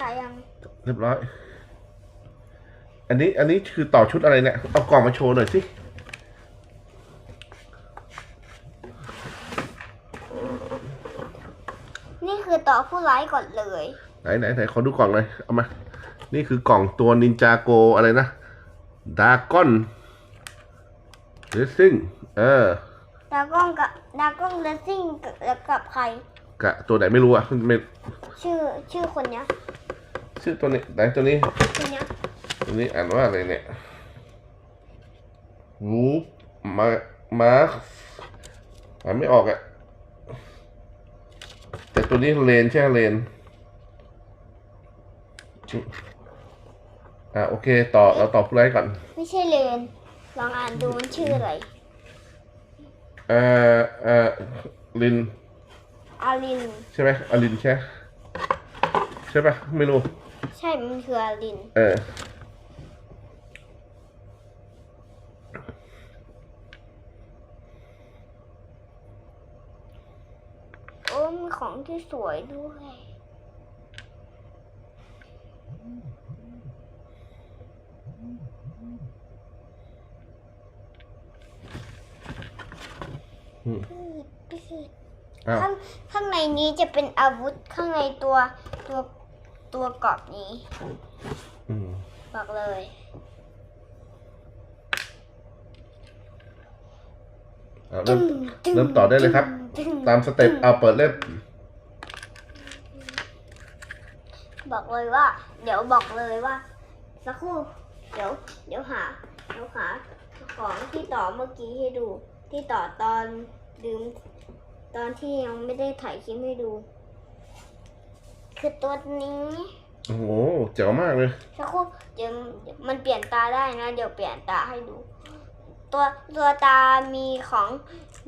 ถ่ายยังเรียบร้อย อันนี้อันนี้คือต่อชุดอะไรเนี่ย เอากล่องมาโชว์หน่อยสิ นี่คือต่อผู้ร้ายก่อนเลย ไหนไหนไหนขอดูกล่องหน่อยเอามา นี่คือกล่องตัวนินจาโกอะไรนะดากอนเรซิ่งเออดากล้องกับดากล้องเลสซิ่งกับกับใคร กะตัวไหนไม่รู้อะไม่ชื่อชื่อคนเนี้ย ชื่อตัวนี้ไหนตัวนี้คนเนี้ยตัวนี้อ่านว่าอะไรเนี่ยรูปมามาร์คอ่านไม่ออกอะแต่ตัวนี้เลนใช่ไหมเลนอะโอเคต่อเราต่อผู้ไร้ก่อน ไม่ใช่เลนลองอ่านดูมันชื่ออะไรเอ่อเอ่อลินอาริน ใช่ไหมอลินใช่ไหมใช่ปะไม่รู้ ใช่ มันคืออาริน เออ โอ้มีของที่สวยด้วย อืม พี่สิอ้าว ข้างข้างในนี้จะเป็นอาวุธข้างในตัวตัว ตัวกรอบนี้อืมบอกเลยเอาเริ่มเริ่มต่อได้เลยครับตึ้งตามสเต็ปเอาเปิดเล่มบอกเลยว่า เดี๋ยวบอกเลยว่า สักครู่ เดี๋ยว เดี๋ยวหา เดี๋ยวหา ของที่ต่อเมื่อกี้ให้ดู ที่ต่อตอนลืมตอนที่ยังไม่ได้ถ่ายคลิปให้ดู คือตัวนี้โอ้โหเจ๋วมากเลยสักครู่เดี๋ยวมันเปลี่ยนตาได้นะ เดี๋ยวเปลี่ยนตาให้ดู ตัวตัวตามีของ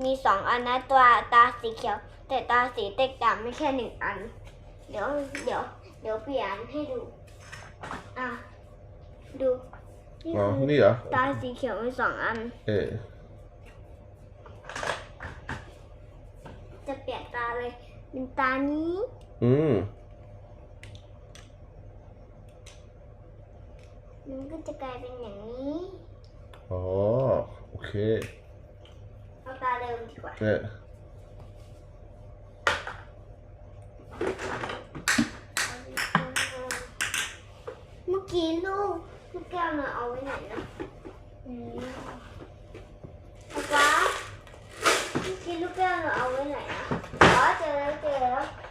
มีสองอันนะ ตัวตาสีเขียว แต่ตาสีแตกต่างไม่แค่หนึ่งอัน เดี๋ยวเดี๋ยวเดี๋ยวเปลี่ยนให้ดู อะ ดูนี่อ๋อคือนี่เหรอตาสีเขียวมีสองอัน เออจะเปลี่ยนตาเลยเป็นตานี้ อืม มันก็จะกลายเป็นอย่างนี้อ๋อโอเคเอาตาเดิมดีกว่าเออเมื่อกี้ลูกลูกแก้วน่ะเอาไว้ไหนนะอืมป๊าป๊าเมื่อกี้ลูกแก้วน่ะเอาไว้ไหนนะอ๋อเจอแล้วเจอแล้วเอ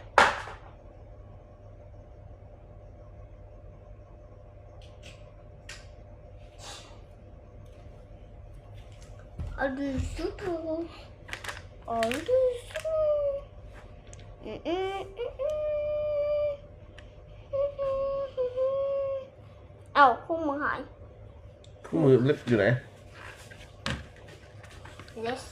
าดูสุดเอาดูสุดอืมอืมอืมอืม เอาคู่มือหาย คู่มือเล็บอยู่ไหน yes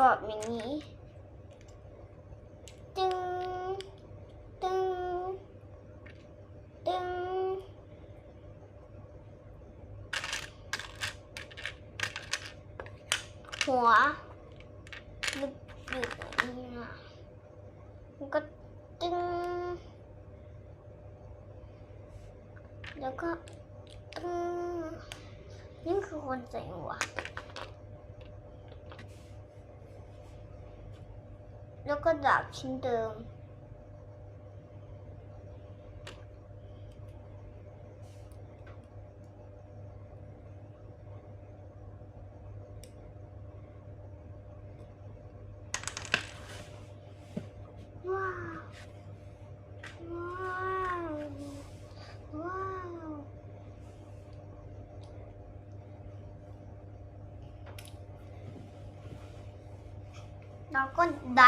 ระกอบอย่างนี้ตึงตึงตึงหัวลึกอยู่แบบนี้นะมันก็ตึงแล้วก็ตึงนี่คือคนใส่หัว แล้วก็ดาบชิ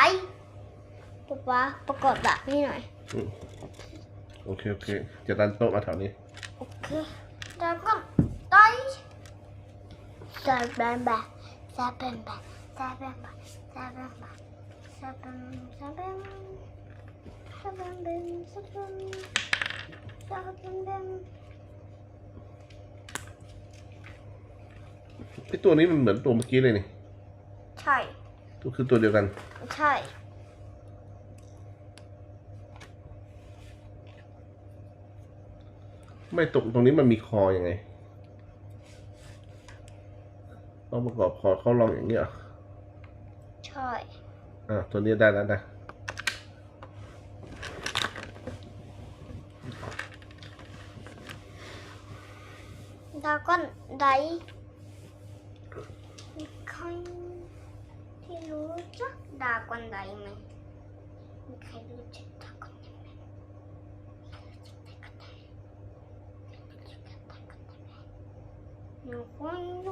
้ ป๊าประกอบดาบนี้หน่อยอโอเคโอเคจะดันโต๊ะมาแถวนี้ โอเคตามก็ตายตายแบนแบบตายแบนแบบตายแบนแบบตายแบนแบบตาบแบนตาบแบนตายแบนตายแบนตายแบนตายแบนไอตัวนี้มันเหมือนตัวเมื่อกี้เลยนี่ ใช่ ตัวคือตัวเดียวกัน ใช่ ไม่ตกตรงนี้มันมีคออยังไง ต้องประกอบคอเข้าลองอย่างนี้อะใช่ อะตัวนี้ได้แล้วนะดาก้อนไดใครที่รู้จักดาก้อนไดไหมมีใครรู้จัก 欢迎。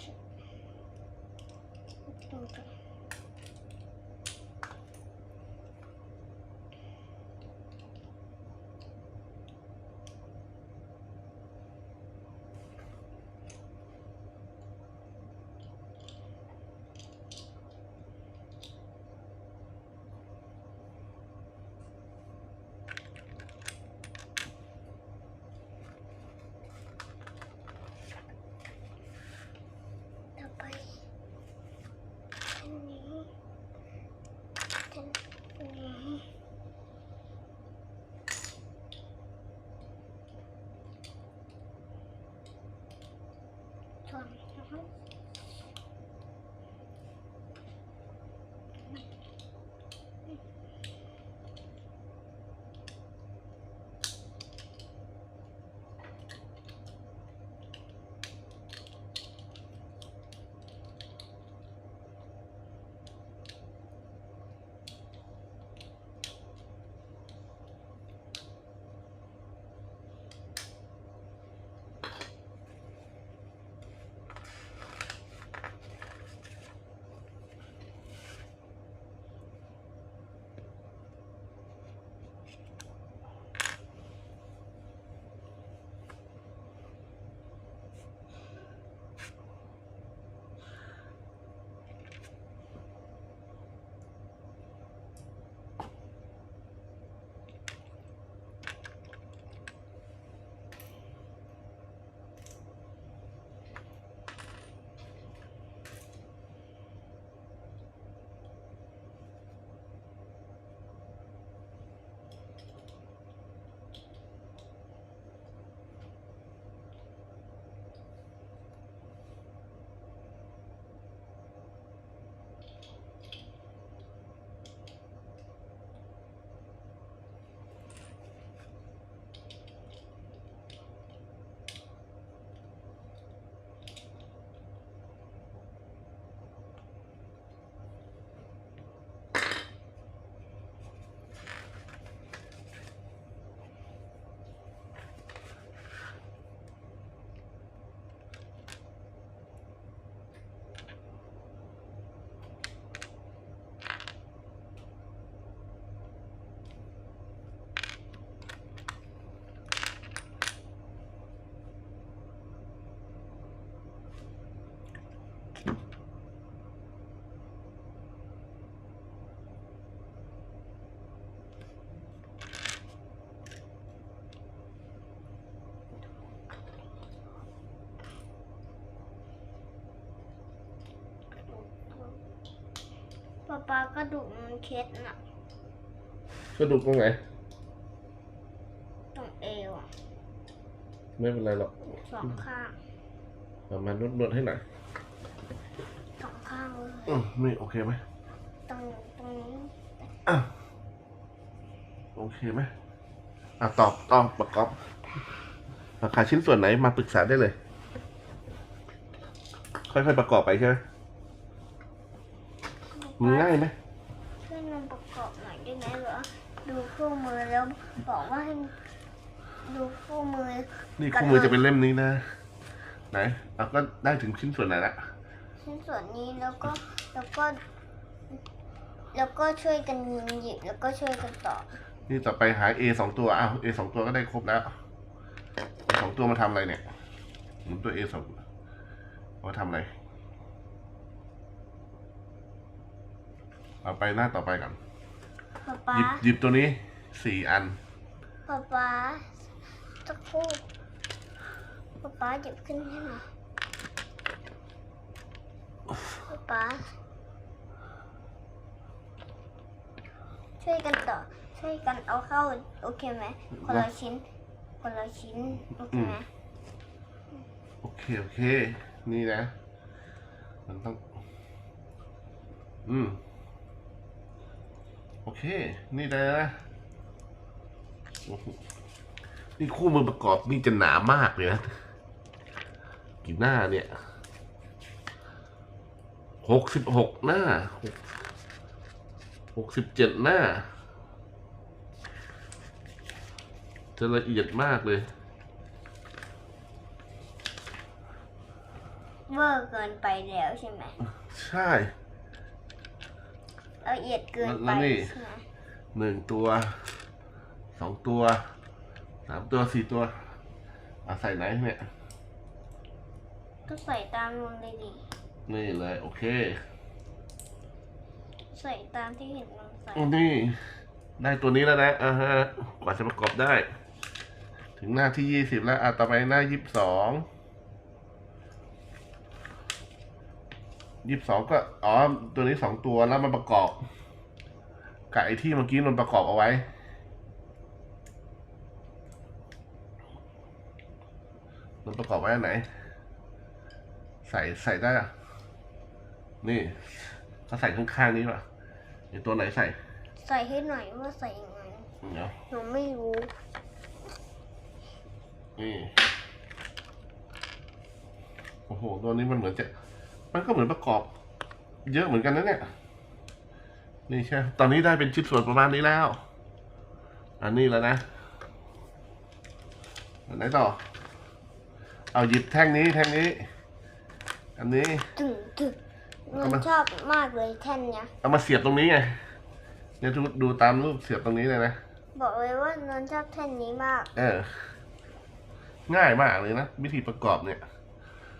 吃，我等。 ส่ว ป๊าป๊ากระดูกมันเคล็ดน่ะกระดูกตรงไหน ตรงเอวอะไม่เป็นไรหรอกสองข้างเอามานวดๆให้หน่อยางเลยอืมนี่โอเคไหมตรงตรงนี้อะโอเคไหมอะตอบตอบประกอบราคาชิ้นส่วนไหนมาปรึกษาได้เลย ค่อยๆประกอบไปใช่ไหมมัน ง่ายไหมช่วยนำประกอบหน่อยได้ไหมเหรอดูคู่มือแล้วบอกว่าให้ดูคู่มือ นี่คู่มือจะเป็นเล่มนี้นะไหนเอาก็ได้ถึงชิ้นส่วนไหนละชิ้นส่วนนี้แล้วก็แล้วก็ แล้วก็ช่วยกันหยิบแล้วก็ช่วยกันต่อ นี่ต่อไปหา A สองตัวอ้าว A สองตัวก็ได้ครบแล้ว A สองตัวมาทำอะไรเนี่ยหมุนตัว A สองเอามาทำอะไร เอาไปหน้าต่อไปก่อนป๊าป๊าหยิบหยิบตัวนี้สี่อัน ป๊าป๊าสักครู่ป๊าป๊าหยิบขึ้นให้หน่อยป๊าป๊าช่วยกันต่อ ช่วยกันเอาเข้า โอเคไหมคนละชิ้น คนละชิ้น โอเคไหมโอเค โอเค นี่นะ มันต้อง อืมโอ เค นี่เลยนะโอ้โหนี่คู่มือประกอบนี่จะหนามากเลยนะกี่หน้าเนี่ยหกสิบหกหน้าหกสิบเจ็ดหน้าจะละเอียดมากเลย เวอร์เกินไปแล้วใช่ไหม ใช่ ละเอียดเกินแล้ไปวนี่ใช่ไหมหนึ่งตัวสองตัวสามตัวสี่ตัวอาใส่ไหนเนี่ยก็ใส่ตามลงเลยดินี่เลยโอเคใส่ตามที่เห็นมันใส่อันนี้ได้ตัวนี้แล้วนะอ่าฮะกว่าจะประกอบได้ ถึงหน้าที่ยี่สิบแล้วอะต่อไปหน้ายี่สิบสอง ยี่สิบสองก็อ๋อตัวนี้สองตัวแล้วมาประกอบกับไอ้ที่เมื่อกี้มันประกอบเอาไว้ มันประกอบไว้อันไหน ใส่ใส่ได้อะนี่ก็ใส่ข้างๆนี้ป่ะไอตัวไหนใส่ ใส่ให้หน่อยว่าใส่ยังไงเดี๋ยวหนูไม่รู้นี่โอ้โห ตัวนี้มันเหมือนจะ มันก็เหมือนประกอบ เยอะเหมือนกันนะเนี่ย นี่ใช่ ตอนนี้ได้เป็นชิ้นส่วนประมาณนี้แล้ว อันนี้แล้วนะอันไหนต่อ เอาหยิบแท่งนี้แท่งนี้ อันนี้ ตึงตึงหนูเอามา ชอบมากเลยแท่นเนี้ย เอามาเสียบตรงนี้ไง เนี่ยดูดูตามรูปเสียบตรงนี้เลยนะ บอกเลยว่านนชอบแท่นนี้มาก เออ ง่ายมากเลยนะ วิธีประกอบเนี่ย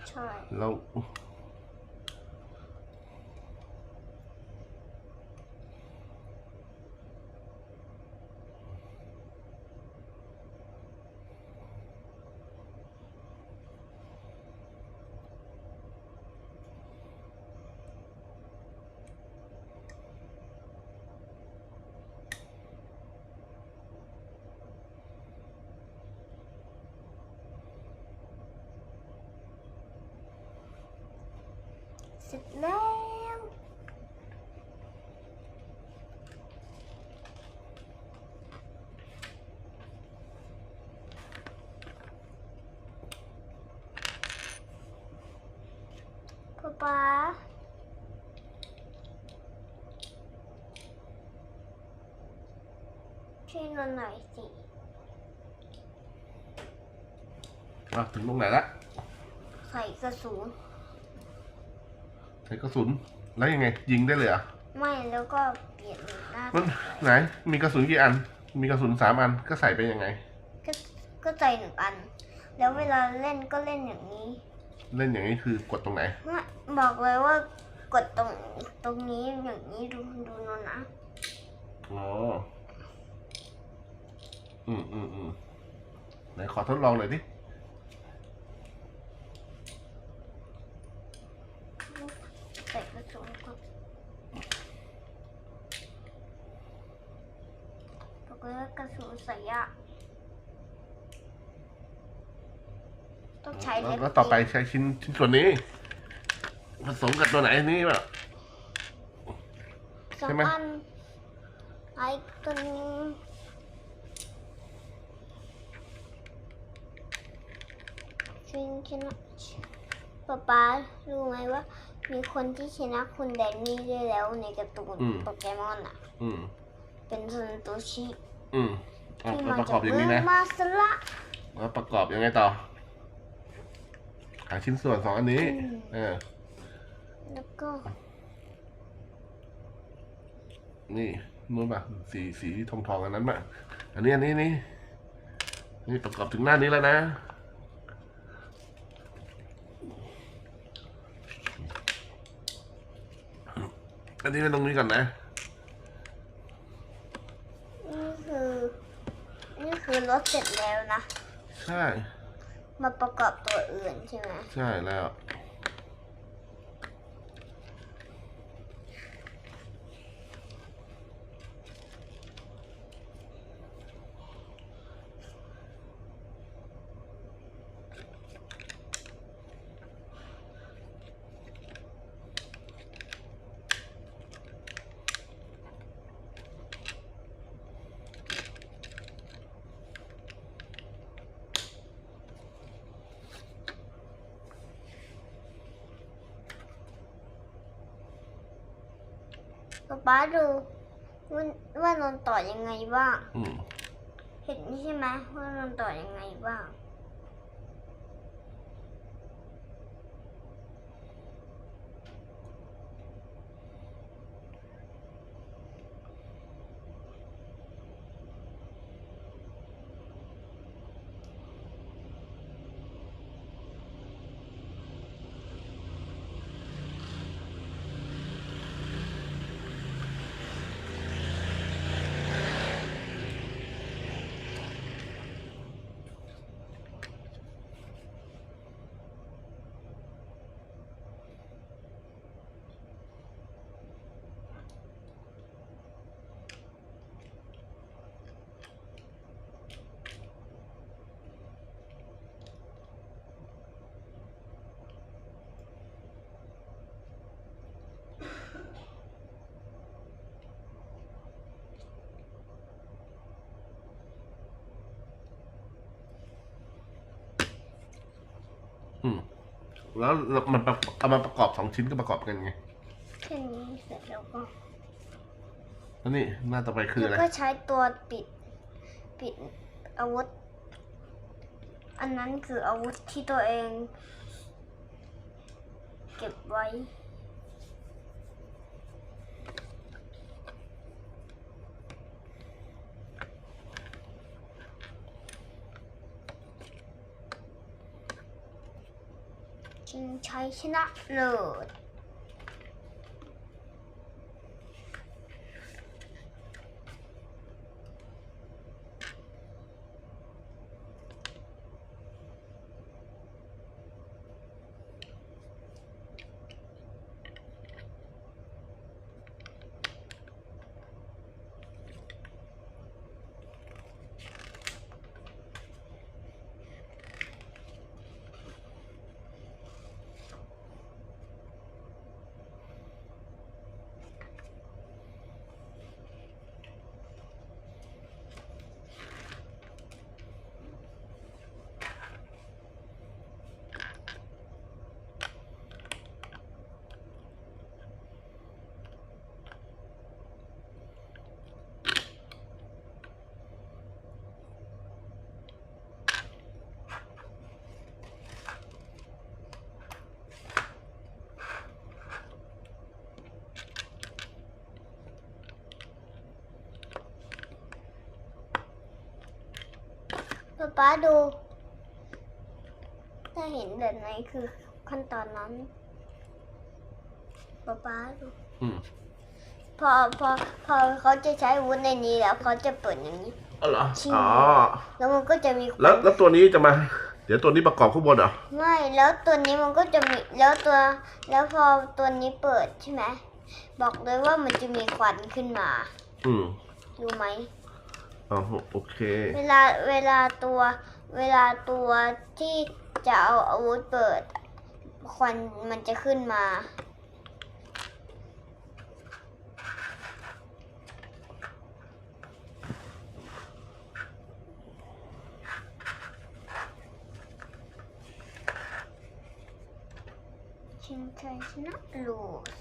ใช่ เราเสร็จแล้ว ป๊าป๊าช่วยนนหน่อยสิอะถึงตรงไหนละใส่กระสุนใช้กระสุนแล้วยังไง ยิงได้เลยเหรอะไม่แล้วก็เปลี่ยนหน้ามันไปไหน มีกระสุนกี่อัน มีกระสุนสามอันก็ใส่ไปยังไง ก็ก็ใส่หนึ่งอัน แล้วเวลาเล่นก็เล่นอย่างนี้ เล่นอย่างนี้คือกดตรงไหนไม่บอกเลยว่ากดตรงตรงนี้อย่างนี้ดูดูนนนะอ๋อ อืมอืมอืมไหนขอทดลองหน่อยดิใส่กระสุนก่อนบอกเลยว่ากระสุนใส่ยาก ต้องใช้แล้วเล็บแล้วต่อไปใช้ชิ้นชิ้นส่วนนี้ ผสมกับตัวไหนนี่แบบสอใช่งไหม อันไอ้ตัวนี้ชิงชนะป๊าป๊ารู้ไหมว่า มีคนที่ชนะคุณแดนนี่ได้แล้วในการ์ตูนโปเกมอนอะ อืม เป็นซันโตชิอืมอะที่แล้วมาประกจาอกบอย่างเมืนี้องนะ มาสละแล้วประกอบยังไงต่อ หาชิ้นส่วนสองอันนี้อืมเออแล้วก็นี่นู้นป่ะสีสีทองทองๆอันนั้นป่ะอันนี้อันนี้นี่นี่ประกอบถึงหน้านี้แล้วนะอันนี้เป็นตรงนี้ก่อนนะ นี่คือ นี่คือรถเสร็จแล้วนะ ใช่ มาประกอบตัวอื่นใช่ไหม ใช่แล้ว ดูว่าว่านนต่อยังไงบ้าง อืม เห็นใช่ไหมว่านนต่อยังไงบ้าง อืม แล้วมันประเอามาประกอบสองชิ้นก็ประกอบกันไงแค่นี้เสร็จแล้วก็ แล้วนี่หน้าต่อไปคืออะไรวก็ใช้ตัวปิด ปิดอาวุธ อันนั้นคืออาวุธที่ตัวเอง เก็บไว้ จึงใป๊าป๊าดู ถ้าเห็นแบบไหนคือขั้นตอนนั้นป๊าป๊าดู อืมพอพอพอเขาจะใช้อาวุธในนี้แล้วเขาจะเปิดอย่างนี้ อ๋อเหรอจริงอ๋อแล้วมันก็จะมีคแล้ววันแล้วตัวนี้จะมา เดี๋ยวตัวนี้ประกอบข้างบนเหรอไม่แล้วตัวนี้มันก็จะมีแล้วตัว แล้วพอตัวนี้เปิดใช่ไหมบอกเลยว่ามันจะมีควันขึ้นมาอืม รู้ไหม อ๋อโอเค เวลาเวลาตัวเวลาตัวที่จะเอาอาวุธเปิด ควันมันจะขึ้นมาชิงชัยชนะลูส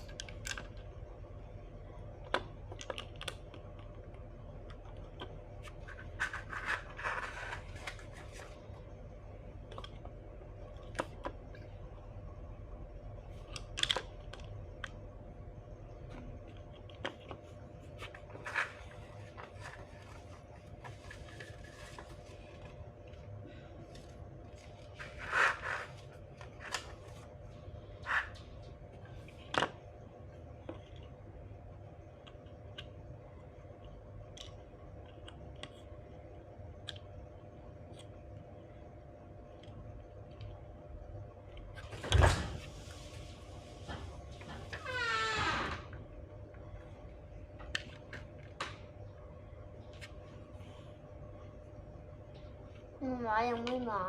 มอยังไม่มา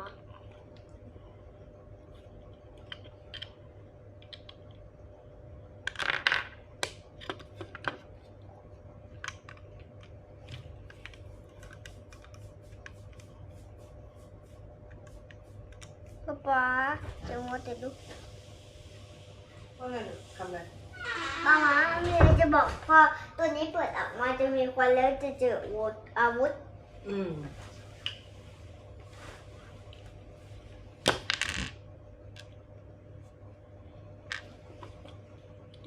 ป๊าป๊าจะมัวแต่ดูว่าไงลูกทำอะไรป๊าม้ามีอะไรจะบอกพอตัวนี้เปิดออกมาจะมีควันแล้วจะเจออาวุธอาวุธ อื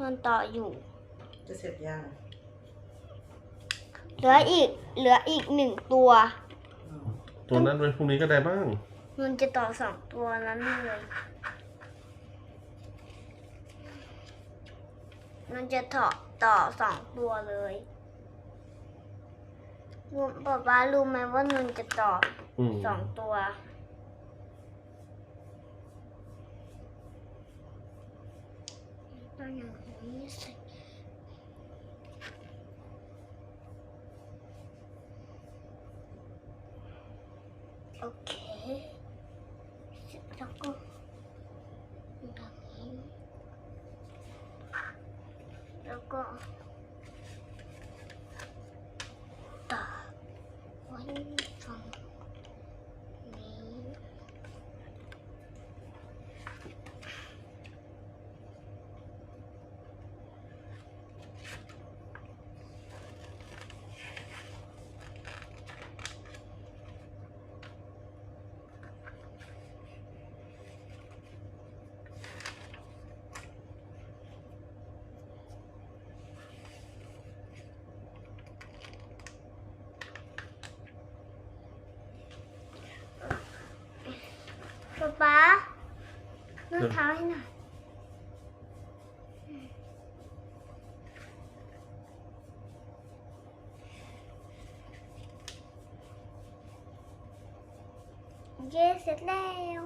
มนอนต่ออยู่ จะเสร็จยังเหลืออีก เหลืออีกหนึ่งตัว อืมตัวนั้นไว้พรุ่งนี้ก็ได้บ้าง มันจะต่อสองตัวนั้นเลย มันจะต่อต่อสองตัวเลยรู้ป๊าป๊ารู้ไหมว่ามันจะต่ออืมสองตัว ตัวอย่าง นี้ใส่โอเคเสร็จแล้วก็แบบนี้ แล้วก็ต่อไว้ฝั่งนี้ ป๊าป๊า นวดเท้าให้หน่อยเย้เสร็จแล้ว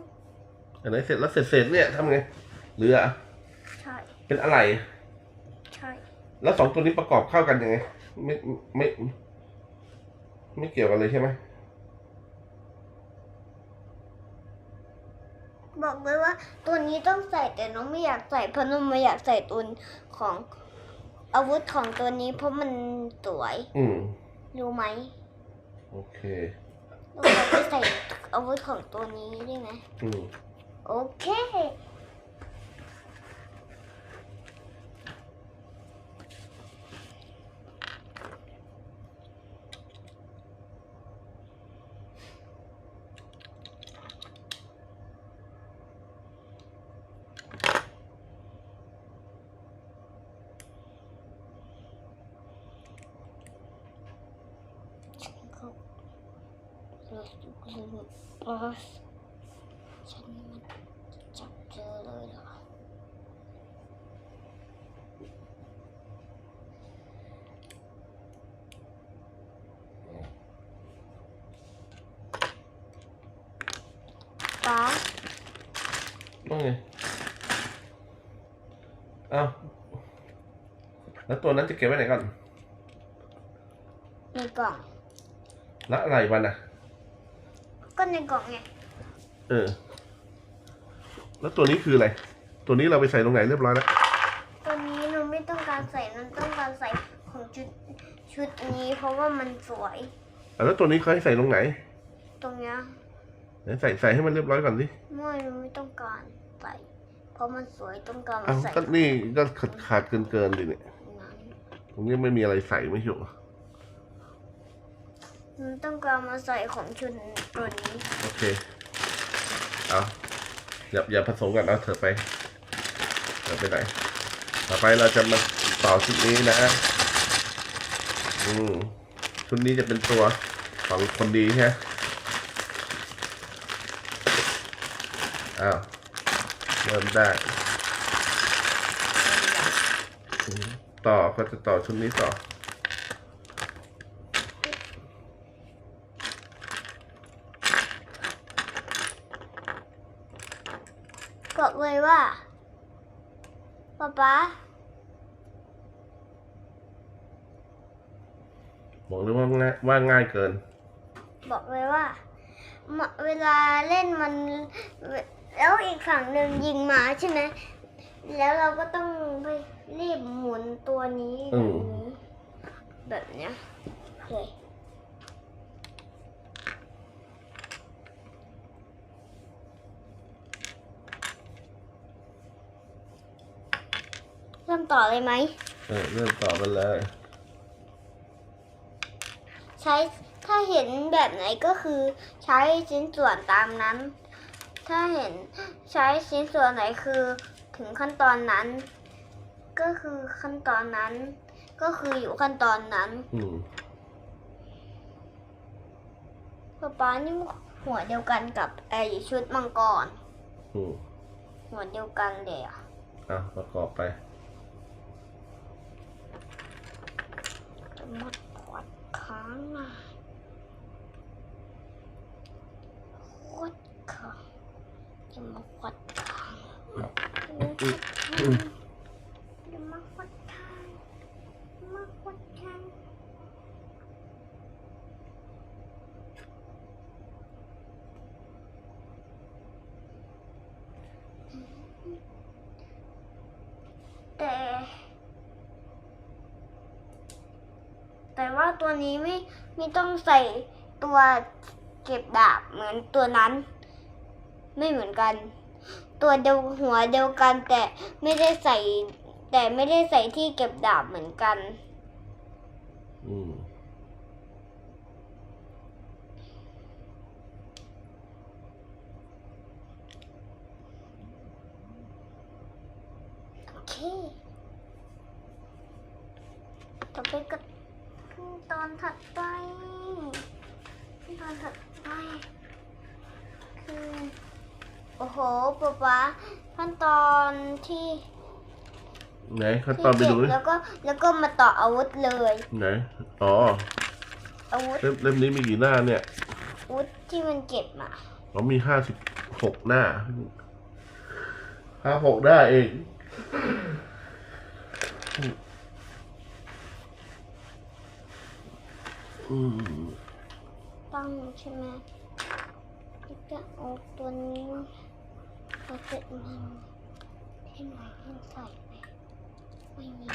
อันไหนเสร็จแล้วเสร็จเสร็จเนี่ยทำไงเหลือใช่เป็นอะไร ใช่แล้วสองตัวนี้ประกอบเข้ากันยังไงไม่ไม่ ไม่เกี่ยวกันเลยใช่ไหม บอกเลยว่า ตัวนี้ต้องใส่แต่น้องไม่อยากใส่เพราะน้องไม่อยากใส่ตุนของอาวุธของตัวนี้เพราะมันสวย อืมรู้ไหมโอเคเราอยากไปใส่อาวุธของตัวนี้ได้ไหมอืม โอเค ฉันก็ รู้สึกว่าฉันมันจับเจอเลยเหรอป๊าว่าไงอ้าวแล้วตัวนั้นจะเก็บไว้ไหนก่อนในกล่อง แล้วอะไรมันอะก็ ในกล่องไงเออ แล้วตัวนี้คืออะไร ตัวนี้เราไปใส่ตรงไหนเรียบร้อยแล้ว ตัวนี้หนูไม่ต้องการใส่หนูต้องการใส่ของชุดชุดนี้ เพราะว่ามันสวย อะแล้วตัวนี้เขาให้ใส่ตรงไหนตรงเนี้ยไหนใส่ใส่ให้มันเรียบร้อยก่อนสิไม่หนูไม่ต้องการใส่เพราะมันสวยต้องการอ้าวใส่ก็นี่ก็ขาดขาดเกินเกินๆดิเนี่ยนั้นตรงนี้ไม่มีอะไรใส่ไม่ใช่เหรอ หนูต้องการมาใส่ของชุดตัวนี้โอเค เอาอย่าอย่าผสมกันเอาเถอะไปเถอะไปไหน ต่อไปเราจะมาต่อชุดนี้นะ อืมชุดนี้จะเป็นตัวของคนดีใช่ไหมอ้าวเริ่มได้อืมต่อก็จะต่อชุดนี้ต่อ บอกเลยว่าป๊าป๊า บอกเลยว่าง่ายว่าง่าย เกิน บอกเลยว่ามาเวลาเล่นมันเวแล้วอีกฝั่งหนึ่งยิงมาใช่ไหมแล้วเราก็ต้องไปรีบหมุนตัวนี้อืแบบมนี้แบบเนี้ยเลยเริ่มต่อเลยไหมเออเริ่มต่อกันเลยใช้ถ้าเห็นแบบไหนก็คือใช้ชิ้นส่วนตามนั้น ถ้าเห็นใช้ชิ้นส่วนไหนคือถึงขั้นตอนนั้น ก็คือขั้นตอนนั้น ก็คืออยู่ขั้นตอนนั้นอืมป๊าป๊านี่หัวเดียวกันกับไอชุดมังกร อืมหัวเดียวกันเลยอะอะประกอบไปจะมาขวด ค้างอะขวดค้างจะมาขวดค้างจะมาขวดค้างจะมาขวดค้างจะมาขวดค้างแต่ แต่ว่าตัว นี้ไม่ไม่ต้องใส่ตัวเก็บดาบเหมือนตัวนั้น ไม่เหมือนกัน ตัวเดียวหัวเดียวกันแต่ไม่ได้ใส่ แต่ไม่ได้ใส่ที่เก็บดาบเหมือนกัน อืมโอเคต่อไปก็ ขั้นตอนถัดไป ขั้นตอนถัดไป คือ โอ้โหป๊าป๊าขั้นตอนที่ไหนขั้นตอนไปดูที่ดิเจ็ดแล้วก็แล้วก็มาต่ออาวุธเลย ไหน อ๋อ อาวุธ เล่มเล่มนี้มีกี่หน้าเนี่ย อาวุธที่มันเก็บมาเรามีห้าสิบหกหน้าห้าหกหน้าเอง ตั้งใช่ไหมแล้วก็เอาตัวนี้มาเสร็จมันที่ไหนมันใส่ไปไม่มี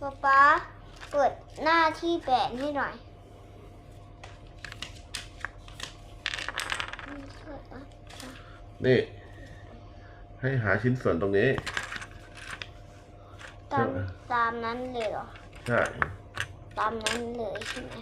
ป๊าป๊าเปิดหน้าที่แปดให้หน่อยนี่ให้หาชิ้นส่วนตรงนี้ ตามตามนั้นเลยเหรอ ใช่ ตามนั้นเลยใช่ไหม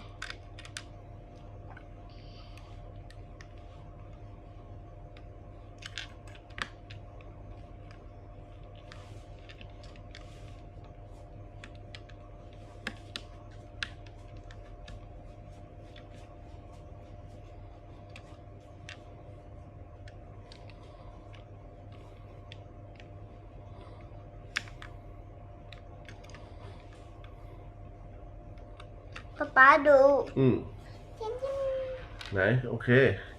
ป๊าป๊าดู อืมจิ้มจิ้มไหน โอเคเ